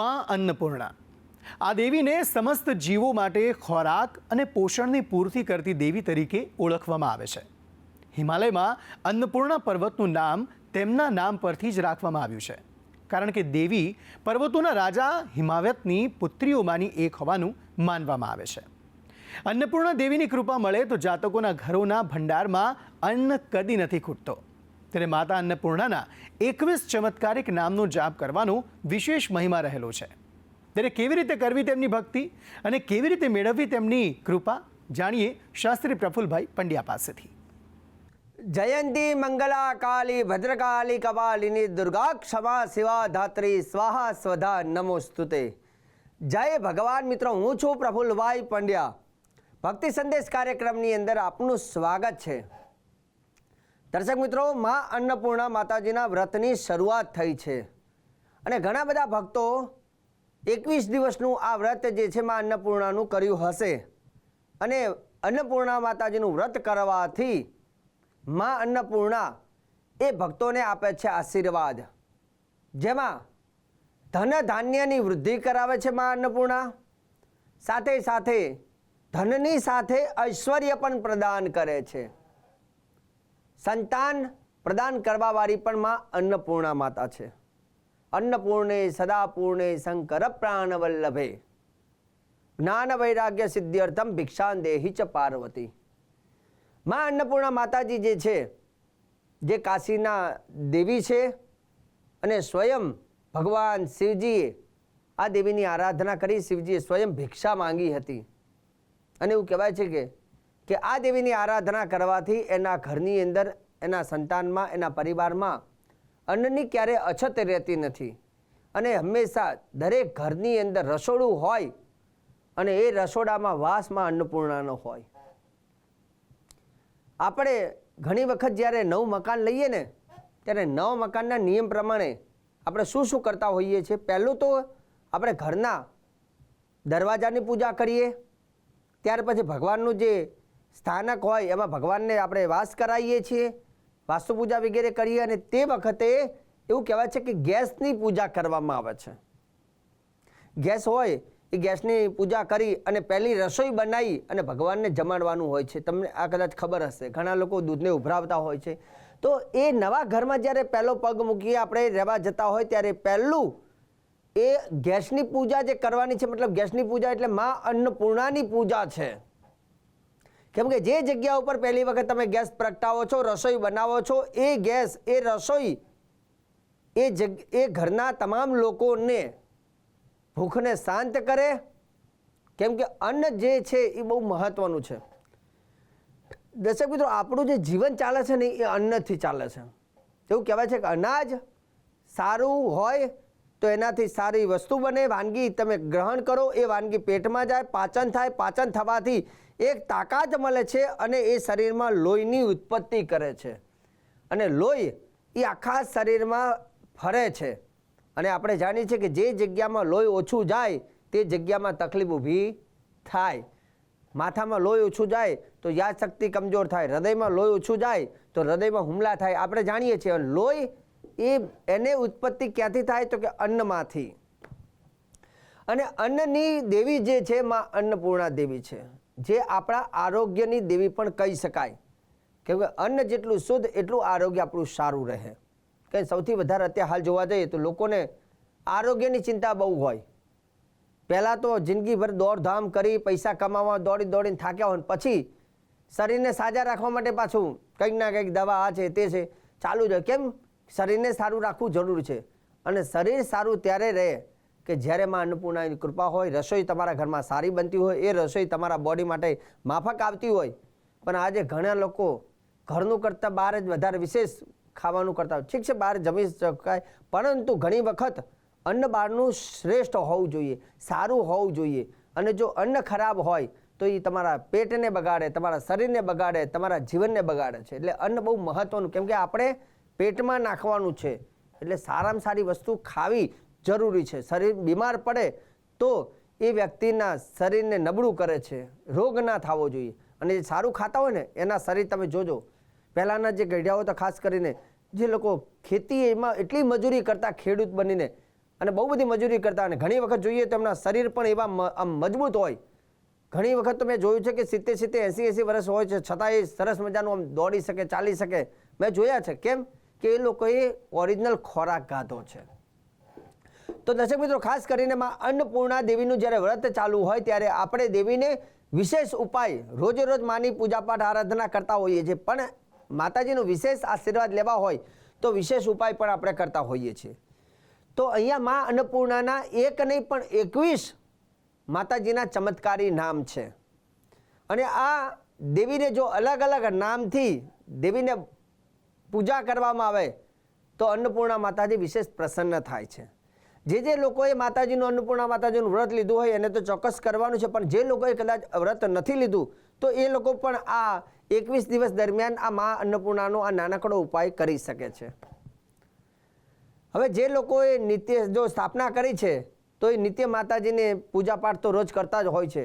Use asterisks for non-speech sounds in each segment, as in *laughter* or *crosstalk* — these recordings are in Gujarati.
માં અન્નપૂર્ણા. આ દેવીને સમસ્ત જીવો માટે ખોરાક અને પોષણની પૂર્તિ કરતી દેવી તરીકે ઓળખવામાં આવે છે. હિમાલયમાં અન્નપૂર્ણા પર્વતનું નામ તેમના નામ પરથી જ રાખવામાં આવ્યું છે. કારણ કે દેવી પર્વતોના રાજા હિમાવતની પુત્રીઓમાંની એક હોવાનું માનવામાં આવે છે. અન્નપૂર્ણા દેવીની કૃપા મળે તો જાતકોના ઘરોના ભંડારમાં અન્ન કદી નથી ખૂટતો. ત્યારે માતા અન્નપૂર્ણાના એકવીસ ચમત્કારિક નામનો જાપ કરવાનો વિશેષ મહિમા રહેલો છે. ત્યારે કેવી રીતે કરવી તેમની ભક્તિ અને કેવી રીતે મેળવવી તેમની કૃપા જાણીએ શાસ્ત્રી પ્રફુલભાઈ પંડ્યા પાસેથી. જયંતી મંગલા કાલી ભદ્રકાલી, કપાલિની, દુર્ગા ક્ષમા શિવા, ધાત્રી, સ્વાહા, સ્વધા, નમોસ્તુતે. જય ભગવાન મિત્રો, હું છું પ્રફુલ્લભાઈ પંડ્યા. ભક્તિ સંદેશ કાર્યક્રમની અંદર આપનું સ્વાગત છે. દર્શક મિત્રો, મા અન્નપૂર્ણા માતાજીના વ્રતની શરૂઆત થઈ છે. અને ઘણા બધા ભક્તો એકવીસ દિવસનું આ વ્રત જે છે, મા અન્નપૂર્ણાનું કર્યું હશે. અને અન્નપૂર્ણા માતાજીનું વ્રત કરવાથી મા અન્નપૂર્ણા એ ભક્તોને આપે છે આશીર્વાદ. જેમાં ધન ધાન્યની વૃદ્ધિ કરાવે છે મા અન્નપૂર્ણા. સાથે સાથે ધનની સાથે ઐશ્વર્ય પણ પ્રદાન કરે છે. સંતાન પ્રદાન કરવાવાળી પણ માં અન્નપૂર્ણા માતા છે. અન્નપૂર્ણે સદાપૂર્ણે શંકર પ્રાણવલ્લભે જ્ઞાન વૈરાગ્ય સિદ્ધ્યર્થમ ભિક્ષાન દેહી ચ પાર્વતી. માં અન્નપૂર્ણા માતાજી જે છે, જે કાશીના દેવી છે અને સ્વયં ભગવાન શિવજીએ આ દેવીની આરાધના કરી, શિવજીએ સ્વયં ભિક્ષા માંગી હતી. અને એવું કહેવાય છે કે કે આ દેવીની આરાધના કરવાથી એના ઘરની અંદર, એના સંતાનમાં, એના પરિવારમાં અન્નની ક્યારે અછત રહેતી નથી. અને હંમેશા દરેક ઘરની અંદર રસોડું હોય અને એ રસોડામાં વાસમાં અન્નપૂર્ણાનો હોય. આપણે ઘણી વખત જ્યારે નવું મકાન લઈએ ને, ત્યારે નવ મકાનના નિયમ પ્રમાણે આપણે શું શું કરતા હોઈએ છીએ? પહેલું તો આપણે ઘરના દરવાજાની પૂજા કરીએ. ત્યાર પછી ભગવાનનું જે સ્થાનક હોય એમાં ભગવાનને આપણે વાસ કરાવીએ છીએ વાસ્તુ પૂજા વગેરે કરીએ અને તે વખતે એવું કહેવાય છે કે ગેસની પૂજા કરવામાં આવે છે. ગેસ હોય એ ગેસની પૂજા કરી અને પહેલી રસોઈ બનાવી અને ભગવાનને જમાડવાનું હોય છે. તમને આ કદાચ ખબર હશે. ઘણા લોકો દૂધને ઉભરાવતા હોય છે. તો એ નવા ઘરમાં જ્યારે પહેલો પગ મૂકીએ, આપણે રહેવા જતા હોય ત્યારે પહેલું એ ગેસની પૂજા જે કરવાની છે, મતલબ ગેસની પૂજા એટલે મા અન્નપૂર્ણાની પૂજા છે. કેમ કે જે જગ્યા ઉપર પહેલી વખત તમે ગેસ પ્રગટાવો છો, રસોઈ બનાવો છો, એ ગેસ, એ રસોઈ, એ જગ, એ ઘરના તમામ લોકોને ભૂખને શાંત કરે. કેમ કે અન્ન જે છે એ બહુ મહત્વનું છે. દર્શક મિત્રો, આપણું જે જીવન ચાલે છે ને, એ અન્નથી ચાલે છે. એવું કહેવાય છે કે અનાજ સારું હોય તો એનાથી સારી વસ્તુ બને, વાનગી તમે ગ્રહણ કરો, એ વાનગી પેટમાં જાય, પાચન થાય, પાચન થવાથી એક તાકાત મળે છે અને એ શરીરમાં લોહીની ઉત્પત્તિ કરે છે. અને લોહી એ આખા શરીરમાં ફરે છે. અને આપણે જાણીએ છીએ કે જે જગ્યામાં લોહી ઓછું જાય, તે જગ્યામાં તકલીફ ઊભી થાય. માથામાં લોહી ઓછું જાય, તો યાદશક્તિ કમજોર થાય. હૃદયમાં લોહી ઓછું જાય, તો હૃદયમાં હુમલા થાય. આપણે જાણીએ છીએ લોહી એ એને ઉત્પત્તિ ક્યાંથી થાય? તો કે અન્નમાંથી. અને અન્નની દેવી જે છે, માં અન્નપૂર્ણા દેવી છે. જે આપણા આરોગ્યની દેવી પણ કહી શકાય. કેમ કે અન્ન જેટલું શુદ્ધ, એટલું આરોગ્ય આપણું સારું રહે. કે સૌથી વધારે અત્યારે હાલ જોવા જઈએ તો લોકોને આરોગ્યની ચિંતા બહુ હોય. પહેલાં તો જિંદગીભર દોડધામ કરી પૈસા કમાવા, દોડી દોડીને થાક્યા હોય પછી શરીરને સાજા રાખવા માટે પાછું કંઈક ના કંઈક દવા આ છે, તે છે, ચાલુ જ. કેમ? શરીરને સારું રાખવું જરૂર છે. અને શરીર સારું ત્યારે રહે કે જ્યારે માં અન્નપૂર્ણાની કૃપા હોય, રસોઈ તમારા ઘરમાં સારી બનતી હોય, એ રસોઈ તમારા બોડી માટે માફક આવતી હોય. પણ આજે ઘણા લોકો ઘરનું કરતાં બહાર જ વધારે વિશેષ ખાવાનું કરતા હોય. ઠીક છે, બહાર જમી શકાય, પરંતુ ઘણી વખત અન્ન બહારનું શ્રેષ્ઠ હોવું જોઈએ, સારું હોવું જોઈએ. અને જો અન્ન ખરાબ હોય, તો એ તમારા પેટને બગાડે, તમારા શરીરને બગાડે, તમારા જીવનને બગાડે છે. એટલે અન્ન બહુ મહત્ત્વનું કેમ કે આપણે પેટમાં નાખવાનું છે. એટલે સારામાં સારી વસ્તુ ખાવી જરૂરી છે. શરીર બીમાર પડે તો એ વ્યક્તિના શરીરને નબળું કરે છે. રોગ ના થવો જોઈએ. અને જે સારું ખાતા હોય ને, એના શરીર તમે જોજો. પહેલાંના જે ગઢિયાઓ તો ખાસ કરીને જે લોકો ખેતી એમાં એટલી મજૂરી કરતા, ખેડૂત બનીને, અને બહુ બધી મજૂરી કરતા, અને ઘણી વખત જોઈએ તો એમના શરીર પણ એવા આમ મજબૂત હોય. ઘણી વખત તો મેં જોયું છે કે સિત્તેર સિત્તેર, એંસી એંસી વર્ષ હોય છે છતાં એ સરસ મજાનું આમ દોડી શકે, ચાલી શકે. મેં જોયા છે. કેમ? કે એ લોકોએ ઓરિજિનલ ખોરાક ખાધો છે. તો દર્શક મિત્રો, ખાસ કરીને માં અન્નપૂર્ણા દેવીનું જ્યારે વ્રત ચાલુ હોય ત્યારે આપણે દેવીને વિશેષ ઉપાય રોજે રોજ માની પૂજાપાઠ, આરાધના કરતા હોઈએ છીએ. પણ માતાજીનો વિશેષ આશીર્વાદ લેવા હોય તો વિશેષ ઉપાય પણ આપણે કરતા હોઈએ છીએ. તો અહીંયા માં અન્નપૂર્ણાના એક નહીં, પણ એકવીસ માતાજીના ચમત્કારી નામ છે. અને આ દેવીને જો અલગ અલગ નામથી દેવીને પૂજા કરવામાં આવે, તો અન્નપૂર્ણા માતાજી વિશેષ પ્રસન્ન થાય છે. જે જે લોકોએ માતાજીનું અન્નપૂર્ણા માતાજીનું વ્રત લીધું હોય એને તો ચોક્કસ કરવાનું છે, પણ જે લોકોએ કદાચ વ્રત નથી લીધું, તો એ લોકો પણ આ એકવીસ દિવસ દરમિયાન આ મા અન્નપૂર્ણાનો આ નાનકડો ઉપાય કરી શકે છે. હવે જે લોકોએ નિત્ય જો સ્થાપના કરી છે, તો એ નિત્ય માતાજીને પૂજાપાઠ તો રોજ કરતા જ હોય છે.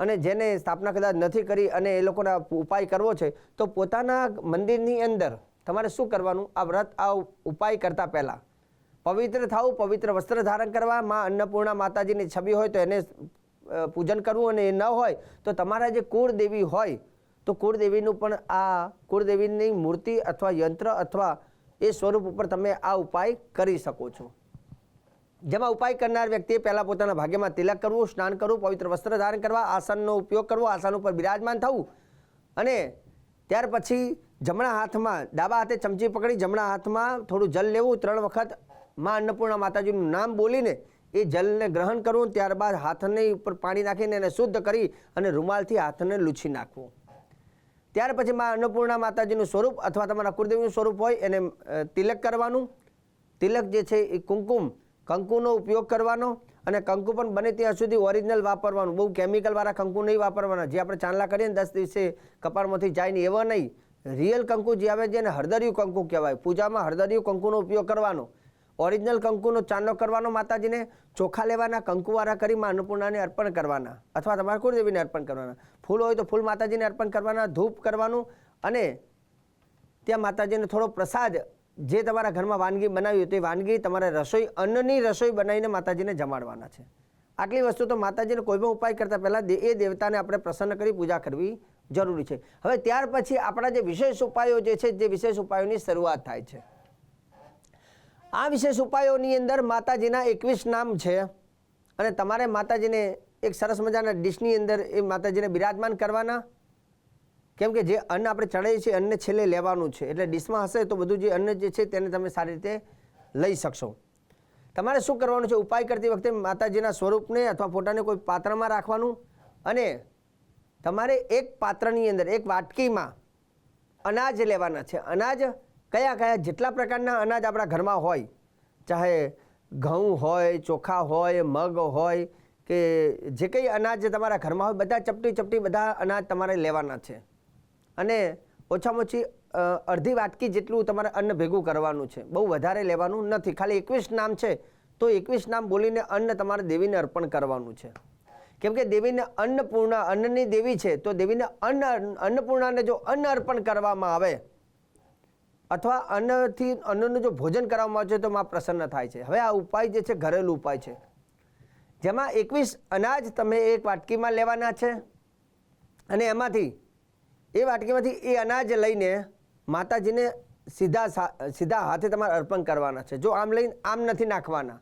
અને જેને સ્થાપના કદાચ નથી કરી અને એ લોકોના ઉપાય કરવો છે, તો પોતાના મંદિરની અંદર તમારે શું કરવાનું? આ વ્રત, આ ઉપાય કરતા પહેલાં પવિત્ર થવું, પવિત્ર વસ્ત્ર ધારણ કરવા. માં અન્નપૂર્ણા માતાજીની છબી હોય તો એને પૂજન કરવું અને એ ન હોય તો તમારા જે કુળદેવી હોય, તો કુળદેવીનું પણ આ કુળદેવીની મૂર્તિ અથવા યંત્ર અથવા એ સ્વરૂપ ઉપર તમે આ ઉપાય કરી શકો છો. જેમાં ઉપાય કરનાર વ્યક્તિએ પહેલાં પોતાના ભાગ્યમાં તિલક કરવું, સ્નાન કરવું, પવિત્ર વસ્ત્ર ધારણ કરવા, આસનનો ઉપયોગ કરવો, આસન ઉપર બિરાજમાન થવું અને ત્યાર પછી જમણા હાથમાં ડાબા હાથે ચમચી પકડી જમણા હાથમાં થોડું જલ લેવું, ત્રણ વખત માં અન્નપૂર્ણા માતાજીનું નામ બોલીને એ જલને ગ્રહણ કરવું, ત્યારબાદ હાથની ઉપર પાણી નાખીને એને શુદ્ધ કરી અને રૂમાલથી હાથને લૂછી નાખવું. ત્યાર પછી માં અન્નપૂર્ણા માતાજીનું સ્વરૂપ અથવા તમારા કુળદેવીનું સ્વરૂપ હોય, એને તિલક કરવાનું. તિલક જે છે એ કુંકુમ, કંકુનો ઉપયોગ કરવાનો અને કંકુ પણ બને ત્યાં સુધી ઓરિજિનલ વાપરવાનું. બહુ કેમિકલવાળા કંકુ નહીં વાપરવાના. જે આપણે ચાંદલા કરીએ ને દસ દિવસે કપાળમાંથી જાય ને એવા નહીં. રિયલ કંકુ જે આવે છે એને હળદરિયું કંકુ કહેવાય. પૂજામાં હળદરિયું કંકુનો ઉપયોગ કરવાનો. ઓરિજિનલ કંકુનો ચાંદલો કરવાનો, માતાજીને ચોખા લેવાના કંકુવાળા કરી માં અન્નપૂર્ણાને અર્પણ કરવાના. અથવા તમારા કુળદેવીને અર્પણ કરવાના. ફૂલ હોય તો ફૂલ માતાજીને અર્પણ કરવાના, ધૂપ કરવાનું અને ત્યાં માતાજીને થોડો પ્રસાદ જે તમારા ઘરમાં વાનગી બનાવી તે વાનગી, તમારે રસોઈ, અન્નની રસોઈ બનાવીને માતાજીને જમાડવાના છે. આટલી વસ્તુ તો માતાજીને કોઈ પણ ઉપાય કરતાં પહેલાં એ દેવતાને આપણે પ્રસન્ન કરી પૂજા કરવી જરૂરી છે. હવે ત્યાર પછી આપણા જે વિશેષ ઉપાયો જે છે જે વિશેષ ઉપાયોની શરૂઆત થાય છે. આ વિશેષ ઉપાયોની અંદર માતાજીના એકવીસ નામ છે. અને તમારે માતાજીને એક સરસ મજાના ડીશની અંદર એ માતાજીને બિરાજમાન કરવાના. કેમ કે જે અન્ન આપણે ચડાવીએ છીએ અન્ન છેલ્લે લેવાનું છે. એટલે ડીશમાં હશે તો બધું જે અન્ન જે છે તેને તમે સારી રીતે લઈ શકશો. તમારે શું કરવાનું છે? ઉપાય કરતી વખતે માતાજીના સ્વરૂપને અથવા ફોટાને કોઈ પાત્રમાં રાખવાનું. અને તમારે એક પાત્રની અંદર, એક વાટકીમાં અનાજ લેવાના છે. અનાજ કયા કયા જેટલા પ્રકારના અનાજ આપણા ઘરમાં હોય, ચાહે ઘઉં હોય, ચોખા હોય, મગ હોય, કે જે કંઈ અનાજ તમારા ઘરમાં હોય, બધા ચપટી ચપટી બધા અનાજ તમારે લેવાના છે. અને ઓછામાં ઓછી અડધી વાટકી જેટલું તમારે અન્ન ભેગું કરવાનું છે. બહુ વધારે લેવાનું નથી. ખાલી એકવીસ નામ છે, તો એકવીસ નામ બોલીને અન્ન તમારે દેવીને અર્પણ કરવાનું છે. કેમ કે દેવીને અન્નપૂર્ણા, અન્નની દેવી છે, તો દેવીને અન્ન, અન્નપૂર્ણાને જો અન્ન અર્પણ કરવામાં આવે અથવા અન્નથી, અન્નનું જો ભોજન કરવામાં આવે છે તો માં પ્રસન્ન થાય છે. હવે આ ઉપાય જે છે, ઘરેલું ઉપાય છે. જેમાં એકવીસ અનાજ તમે એક વાટકીમાં લેવાના છે અને એમાંથી, એ વાટકીમાંથી એ અનાજ લઈને માતાજીને સીધા સીધા હાથે તમારે અર્પણ કરવાના છે. જો આમ લઈને આમ નથી નાખવાના.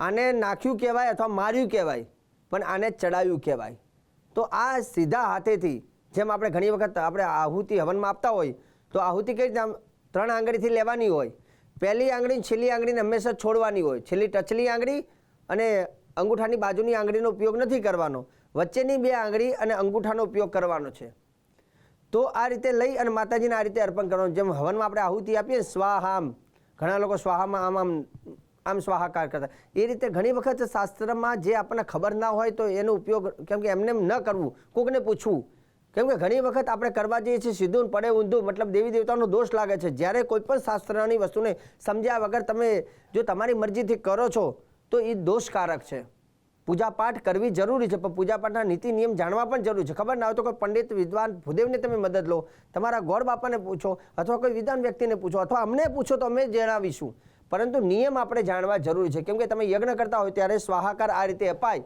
આને નાખ્યું કહેવાય અથવા માર્યું કહેવાય, પણ આને ચડાવ્યું કહેવાય. તો આ સીધા હાથેથી, જેમ આપણે ઘણી વખત આપણે આહુતિ હવનમાં આપતા હોય, તો આહુતિ કઈ રીતે ત્રણ આંગળીથી લેવાની હોય. પહેલી આંગળી છેલ્લી આંગળીને હંમેશા છોડવાની હોય. છેલ્લી ટચલી આંગળી અને અંગૂઠાની બાજુની આંગળીનો ઉપયોગ નથી કરવાનો. વચ્ચેની બે આંગળી અને અંગૂઠાનો ઉપયોગ કરવાનો છે. તો આ રીતે લઈ અને માતાજીને આ રીતે અર્પણ કરવાનું. જેમ હવનમાં આપણે આહુતિ આપીએ સ્વાહામ. ઘણા લોકો સ્વાહામાં આમ આમ આમ સ્વાહાકાર કરતા. એ રીતે ઘણી વખત શાસ્ત્રમાં જે આપણને ખબર ના હોય તો એનો ઉપયોગ, કેમ કે એમને એમ ન કરવું. કોકને પૂછવું. કેમ કે ઘણી વખત આપણે કરવા જઈએ છીએ સીધું પડે ઊંધું, મતલબ દેવી દેવતાનો દોષ લાગે છે. જ્યારે કોઈ પણ શાસ્ત્રની વસ્તુને સમજ્યા વગર તમે જો તમારી મરજીથી કરો છો, તો એ દોષકારક છે. પૂજાપાઠ કરવી જરૂરી છે, પણ પૂજાપાઠના નીતિ નિયમ જાણવા પણ જરૂરી છે. ખબર ના હોય તો કોઈ પંડિત, વિદ્વાન ભૂદેવને તમે મદદ લો. તમારા ગોળ બાપાને પૂછો, અથવા કોઈ વિદ્વાન વ્યક્તિને પૂછો, અથવા અમને પૂછો તો અમે જણાવીશું. પરંતુ નિયમ આપણે જાણવા જરૂરી છે. કેમ કે તમે યજ્ઞ કરતા હોય ત્યારે સ્વાહાકાર આ રીતે અપાય.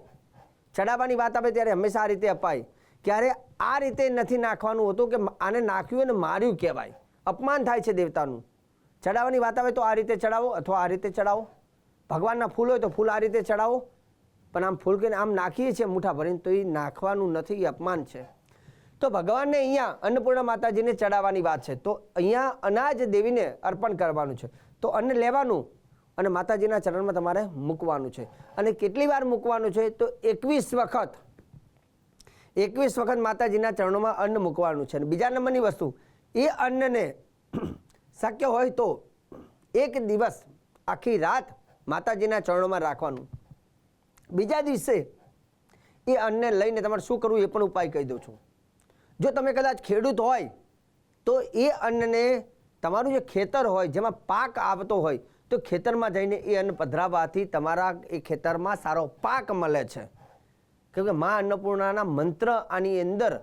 ચડાવવાની વાત આવે ત્યારે હંમેશા આ રીતે અપાય. ક્યારે આ રીતે નથી નાખવાનું હોતું કે આને નાખ્યું અને માર્યું કહેવાય. અપમાન થાય છે દેવતાનું. ચડાવવાની વાત આવે તો આ રીતે ચડાવો અથવા આ રીતે ચડાવો. ભગવાનના ફૂલ હોય તો ફૂલ આ રીતે ચડાવો. પણ આમ ફૂલ કરીને આમ નાખીએ છીએ મૂઠા ભરીને તો એ નાખવાનું નથી, એ અપમાન છે. તો ભગવાનને અહીંયા અન્નપૂર્ણા માતાજીને ચડાવવાની વાત છે. તો અહીંયા અનાજ દેવીને અર્પણ કરવાનું છે. તો અન્ન લેવાનું અને માતાજીના ચરણમાં તમારે મૂકવાનું છે. અને કેટલી વાર મૂકવાનું છે? તો એકવીસ વખત. એકવીસ વખત માતાજીના ચરણોમાં અન્ન મૂકવાનું છે અને બીજા નંબરની વસ્તુ, એ અન્નને *clears throat* શક્ય હોય તો એક દિવસ આખી રાત માતાજીના ચરણોમાં રાખવાનું. બીજા દિવસે એ અન્નને લઈને તમારે શું કરવું એ પણ ઉપાય કહી દઉં છું. જો તમે કદાચ ખેડૂત હોય, તો એ અન્નને તમારું જે ખેતર હોય, જેમાં પાક આવતો હોય, તો ખેતરમાં જઈને એ અન્ન પધરાવવાથી તમારા એ ખેતરમાં સારો પાક મળે છે. કેમ કે મા અન્નપૂર્ણાના મંત્ર આની અંદર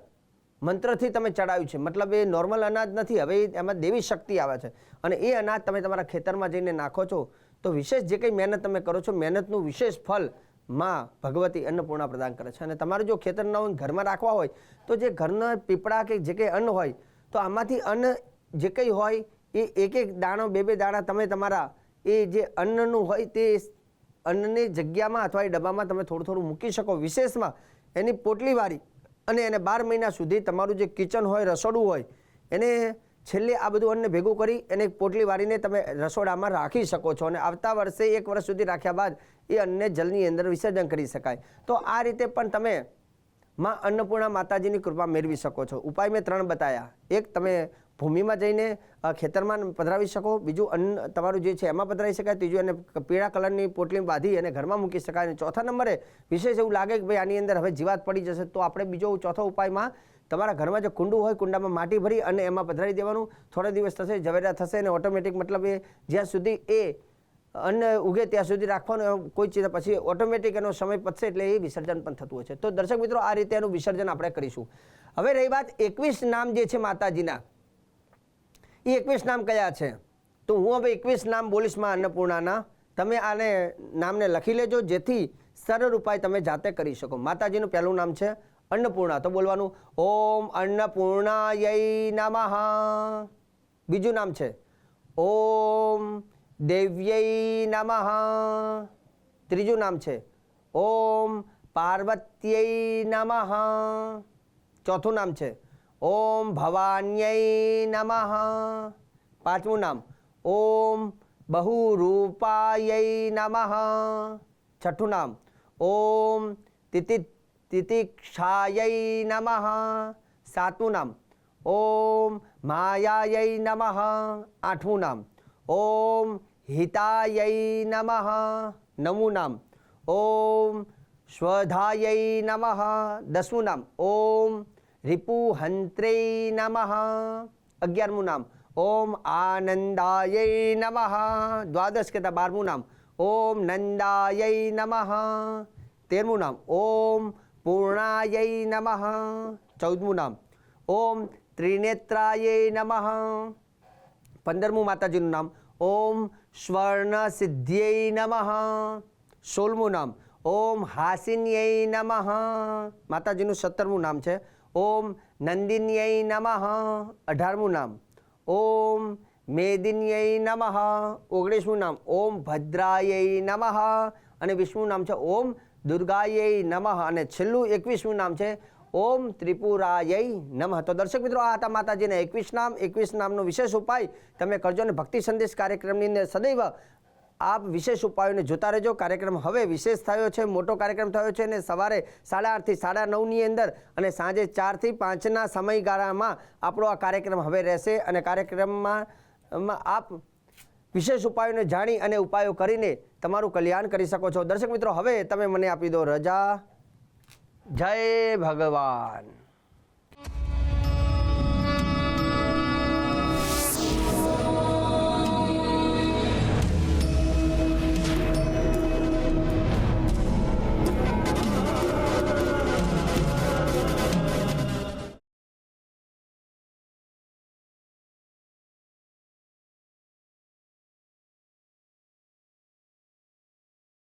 મંત્રથી તમે ચડાવ્યું છે. મતલબ એ નોર્મલ અનાજ નથી, હવે એમાં દેવી શક્તિ આવે છે. અને એ અનાજ તમે તમારા ખેતરમાં જઈને નાખો છો, તો વિશેષ જે કંઈ મહેનત તમે કરો છો, મહેનતનું વિશેષ ફલમાં ભગવતી અન્નપૂર્ણા પ્રદાન કરે છે. અને તમારું જો ખેતર ન હોય ઘરમાં રાખવા હોય, તો જે ઘરના પીપળા કે જે કંઈ અન્ન હોય, તો આમાંથી અન્ન જે કંઈ હોય, એ એક એક દાણો, બે બે દાણા તમે તમારા એ જે અન્નનું હોય તે અન્નની જગ્યામાં અથવા એ ડબ્બામાં તમે થોડું થોડું મૂકી શકો. વિશેષમાં એની પોટલી વાળી અને એને બાર મહિના સુધી તમારું જે કિચન હોય, રસોડું હોય, એને છેલ્લે આ બધું અન્ન ભેગું કરી એને પોટલી વાળીને તમે રસોડામાં રાખી શકો છો અને આવતા વર્ષે એક વર્ષ સુધી રાખ્યા બાદ એ અન્નને જલની અંદર વિસર્જન કરી શકાય. તો આ રીતે પણ તમે માં અન્નપૂર્ણા માતાજીની કૃપા મેળવી શકો છો. ઉપાય મેં ત્રણ બતાવ્યા એક, તમે ભૂમિમાં જઈને ખેતરમાં પધરાવી શકો. બીજું અન્ન તમારું જે છે એમાં પધરાવી શકાય. ત્રીજું એને પીળા કલરની પોટલી બાંધી અને ઘરમાં મૂકી શકાય. અને ચોથા નંબરે વિશેષ એવું લાગે કે ભાઈ આની અંદર હવે જીવાત પડી જશે, તો આપણે બીજો ચોથો ઉપાયમાં તમારા ઘરમાં જે કુંડું હોય, કુંડામાં માટી ભરી અને એમાં પધરાવી દેવાનું. થોડા દિવસ થશે, ઝવેરા થશે અને ઓટોમેટિક મતલબ એ જ્યાં સુધી એ અન્ન ઉગે ત્યાં સુધી રાખવાનું કોઈ ચીજ પછી ઓટોમેટિક એનો સમય પતશે એટલે એ વિસર્જન પણ થતું હોય છે. તો દર્શક મિત્રો, આ રીતે એનું વિસર્જન આપણે કરીશું. હવે રહી વાત એકવીસ નામ જે છે માતાજીના. એ એકવીસ નામ કયા છે? તો હું હવે એકવીસ નામ બોલીશમાં અન્નપૂર્ણાના. તમે આને નામને લખી લેજો, જેથી સરળ ઉપાય તમે જાતે કરી શકો. માતાજીનું પહેલું નામ છે અન્નપૂર્ણા. તો બોલવાનું, ઓમ અન્નપૂર્ણાય નમઃ. બીજું નામ છે, ઓમ દેવ્યય નમઃ. ત્રીજું નામ છે, ઓમ પાર્વત્યય નમઃ. ચોથું નામ છે ઓમ ભવાન્યય નમઃ. પાંચમું નામ. ઓમ બહુરૂપાય નમઃ. છઠ્ઠું નામ. ઓમ તિતિ, તિતિક્ષાય નમઃ. સાતમું નામ. ઓમ માયાય નમઃ. આઠમું નામ. ઓમ હિતાય નમઃ. નવમું નામ. ઓમ સ્વધાય નમઃ. દસમું નામ. ઓમ રિપુહંત્રે નમઃ અગિયારમું નામ ઓમ આનંદાય નમઃ દ્વાદશ કહેતા બારમું નામ ઓમ નંદાય નમઃ તેરમું નામ ઓમ પૂર્ણાય નમઃ ચૌદમું નામ ઓમ ત્રિનેત્રાય નમઃ પંદરમું માતાજીનું નામ ઓમ સ્વર્ણ સિદ્ધ્યય નમઃ સોળમું નામ ઓમ હાસિન્યય નમઃ માતાજીનું સત્તરમું નામ છે ઓમ નંદિન્યય નમઃ. અઢારમું નામ. ઓમ મેદિન્યય નમઃ. ઓગણીસમું નામ. ઓમ ભદ્રાય નમઃ. અને વિષ્ણુ નામ છે ઓમ દુર્ગાય નમઃ. અને છેલ્લું એકવીસમું નામ છે ઓમ ત્રિપુરાય નમઃ. તો દર્શક મિત્રો, આ હતા માતાજીના એકવીસ નામ. એકવીસ નામનો વિશેષ ઉપાય તમે કરજો અને ભક્તિ સંદેશ કાર્યક્રમની અંદર સદૈવ આપ વિશેષ ઉપાયોને જોતા રહેજો. કાર્યક્રમ હવે વિશેષ થયો છે, મોટો કાર્યક્રમ થયો છે અને સવારે સાડા આઠથી સાડા નવની અંદર અને સાંજે ચારથી પાંચના સમયગાળામાં આપણો આ કાર્યક્રમ હવે રહેશે અને કાર્યક્રમમાં આપ વિશેષ ઉપાયોને જાણી અને ઉપાયો કરીને તમારું કલ્યાણ કરી શકો છો. દર્શક મિત્રો, હવે તમે મને આપી દો રજા. જય ભગવાન.